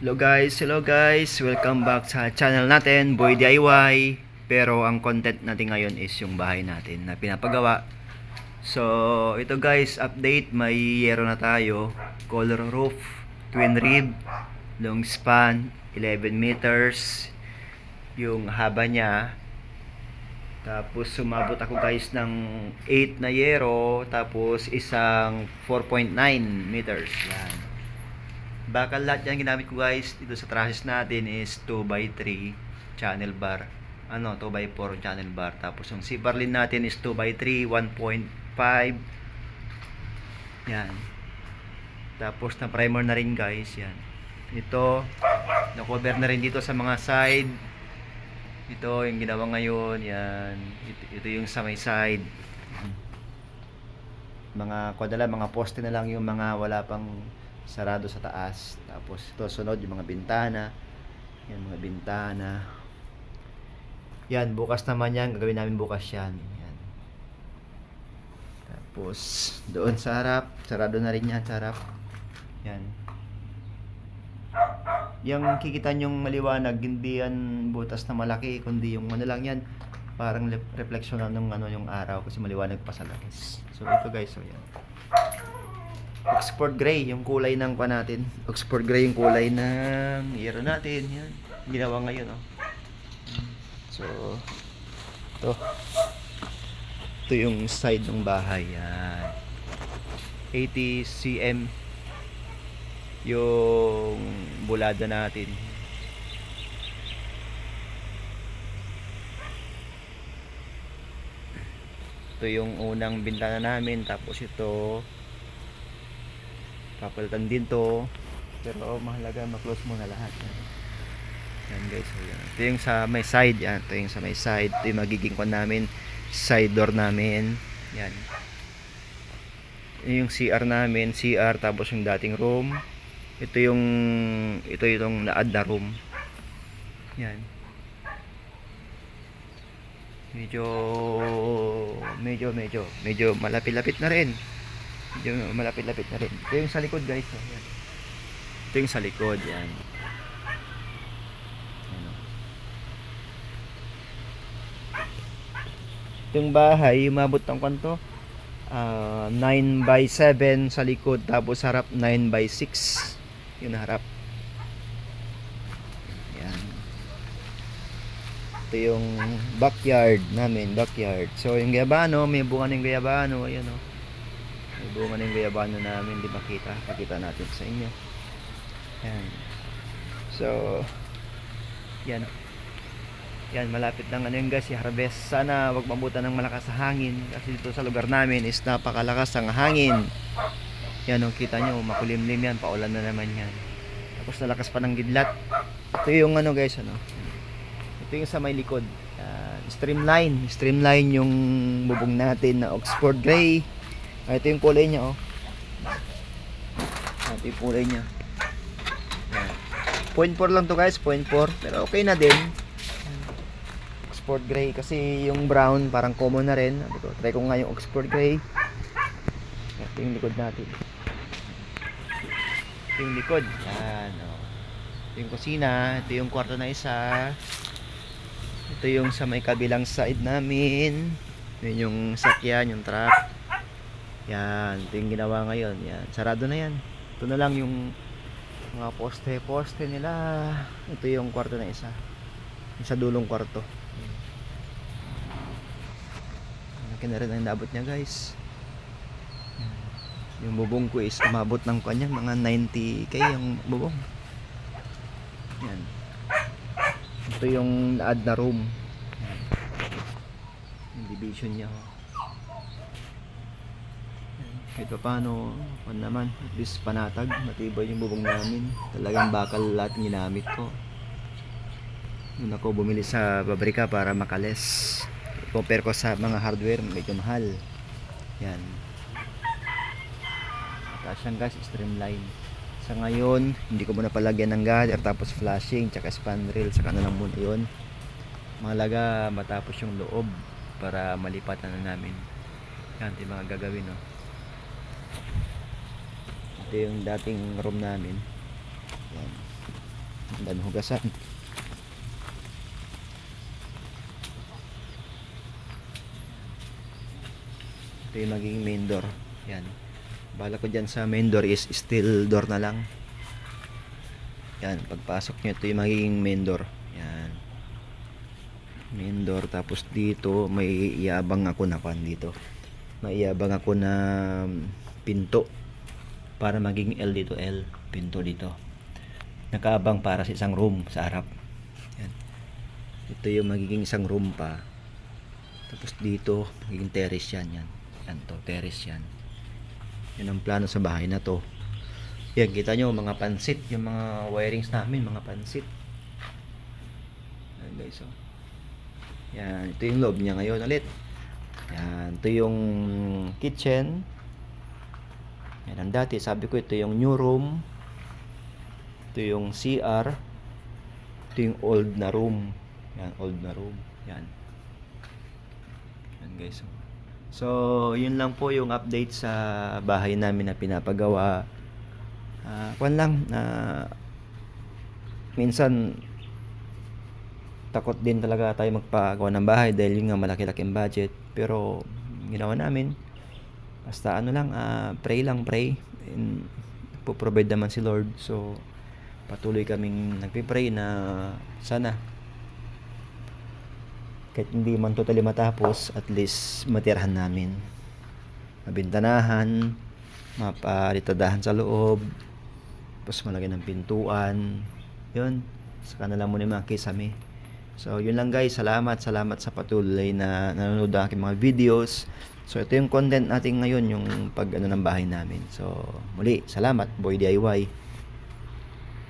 Hello guys, hello guys. Welcome back sa channel natin, Boy DIY. Pero ang content natin ngayon is yung bahay natin na pinapagawa. So, ito guys, update. May yero na tayo. Color roof, twin rib, long span, 11 meters. Yung haba niya. Tapos sumabot ako guys ng 8 na yero. Tapos isang 4.9 meters. Yan. Bakal lahat yan ginamit ko guys dito sa trusses natin is 2x3 channel bar. Ano, 2x4 channel bar. Tapos yung C-bar lin natin is 2x3 1.5. Yan. Tapos na primer na rin guys. Yan. Ito, na-cover na rin dito sa mga side. Ito yung ginawa ngayon. Yan. Ito, ito yung sa may side. Mga kodala, mga poste na lang yung mga wala pang sarado sa taas. Tapos ito sunod yung mga bintana. Yan mga bintana. Yan, bukas naman yan. Gagawin namin bukas yan. Yan. Tapos doon sa harap, sarado na rin yan sa harap. Yan. Yung kikita nyong maliwanag, hindi yan butas na malaki, kundi yung ano lang yan, parang reflection ng ano yung araw kasi maliwanag pa sa labas. So ito guys, so yan. Oxford Gray, yung kulay ng pa natin. Oxford Gray yung kulay ng yero natin. Yan. Ginawa ngayon, oh. So, ito. Ito yung side ng bahay. Yan. 80 cm yung bulada natin. Ito yung unang bintana namin. Tapos ito, papalitan din to. Pero mahalaga ma-close muna lahat. Yan, guys. So yan. ito yung sa may side. Yan ito yung sa may side. Ito yung magiging kon namin. Side door namin. Yan. Yung CR namin. CR tapos yung dating room. Ito yung ito yung na-add na room. Yan. Medyo medyo medyo medyo malapit-lapit na rin medyo malapit-lapit na rin. Ito yung sa likod guys. Oh. yan. ito yung sa likod yan. Ito yung bahay umabot ng kwanto? Ah, 9 by 7 sa likod tapos harap 9 by 6 yun harap. Yan. Ito yung backyard namin backyard. So yung gayabano may bunga ng gayabano ayan oh may bunga ng gayabano namin di makita pakita natin sa inyo. Yan. So yan. Yan malapit lang ano yung gas harvest. Sana wag mabutan ng malakas sa hangin kasi dito sa lugar namin is napakalakas ang hangin. Yan oh kita nyo makulimlim yan paulan na naman yan. Tapos nalakas pa ng gidlat. Ito yung ano guys ano? Ito yung sa may likod. Yan, streamline. Streamline yung bubong natin na Oxford Grey Ah, ito yung kulay niya, oh. Ah, Ito yung kulay niya. Yan. Point 4 lang to guys, point 4. Pero okay na din. Oxford Grey. Kasi yung brown parang common na rin. Sabi try ko nga yung Oxford Grey. Ito yung likod natin. Ito yung likod. Yan, oh. Ito yung kusina. Ito yung kwarto na isa. Ito yung sa may kabilang side namin. Yun yung sakyan, yung truck. Yan, ito yung ginawa ngayon. Yan, sarado na yan. Ito na lang yung mga poste-poste nila. Ito yung kwarto na isa. Yung sa dulong kwarto. Laki na rin ang labot niya guys. Yung bubong ko is umabot ng kanya mga 90k yung bubong. Yan. Ito yung add na room. Yung division niya. Oh kahit pa paano pan naman at least panatag matibay yung bubong namin. Talagang bakal lahat ginamit ko. Nung ako bumili sa pabrika para makales compare ko sa mga hardware medyo mahal. Yan. Tapos yung gas streamline. Sa ngayon hindi ko muna palagyan ng gather tapos flashing tsaka span rail saka na lang muna yun. Mahalaga matapos yung loob para malipatan na namin. Yan yung mga gagawin no ito yung dating room namin yan Dan hugasan. Ito yung magiging main door. Yan. Bala ko dyan sa main door is steel door na lang. Yan. Pagpasok nyo, ito yung magiging main door. Yan. Main door. Tapos dito, may iabang ako na kwan dito. May iabang ako na pinto. Para maging L dito, L. Pinto dito. Nakaabang para sa isang room sa harap. Yan. Ito yung magiging isang room pa. Tapos dito, magiging terrace yan. Yan. Yan to, terrace yan. Yan ang plano sa bahay na to. Yan, kita nyo, mga pansit. Yung mga wirings namin, mga pansit. Yan guys, oh. Yan, ito yung loob niya ngayon ulit. Yan, ito yung kitchen. Yan ang dati, sabi ko ito yung new room. Ito yung CR. Ito yung old na room. Yan, old na room. Yan. Yan guys. So, yun lang po yung update sa bahay namin na pinapagawa. Ah, kwan lang na minsan takot din talaga tayo magpagawa ng bahay dahil yung nga malaki-laking budget. Pero ginawa namin. Basta ano lang, ah, pray lang, pray. And, provide naman si Lord. So, patuloy kaming nagpipray na sana kahit hindi man totally matapos, at least matirahan namin. Mabintanahan, mapalitadahan sa loob, tapos malagyan ng pintuan. Yun, sa kanila muna yung mga kisame. So, yun lang guys. Salamat, salamat sa patuloy na nanonood ng aking mga videos. So, ito yung content natin ngayon, yung pag ano ng bahay namin. So, muli, salamat, Boy DIY.